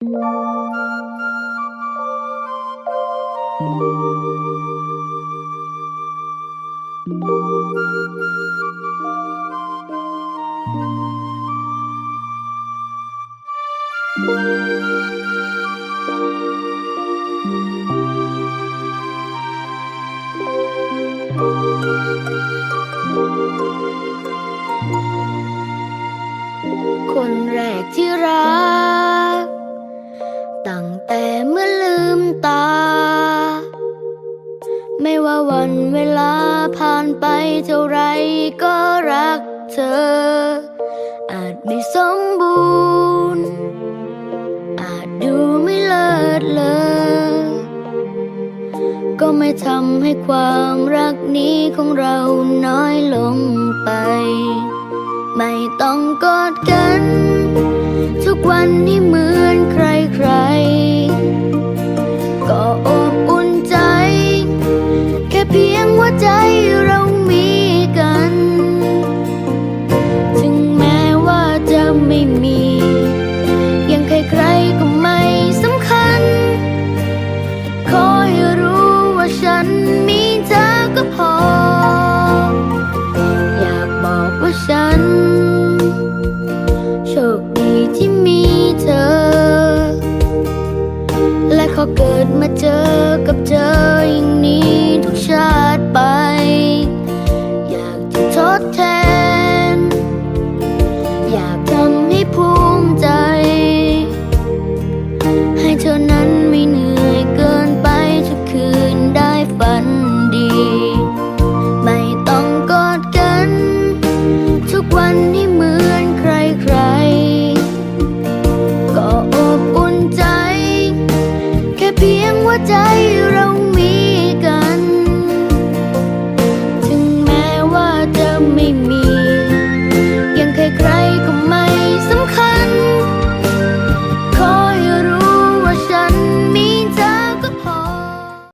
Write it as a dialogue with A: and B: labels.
A: คนแรกที่รัก ไม่ว่าวันเวลาผ่านไปเท่าไรก็รักเธอ อาจไม่สมบูรณ์ อาจดูไม่เลิศเลอก็ไม่ทำให้ความรักนี้ของเราน้อยลงไป ไม่ต้องกอดกัน ทุกวันที่เหมือนใครๆ และขอเกิดมาเจอกับเธออย่างนี้ทุกเช้า ใจเรา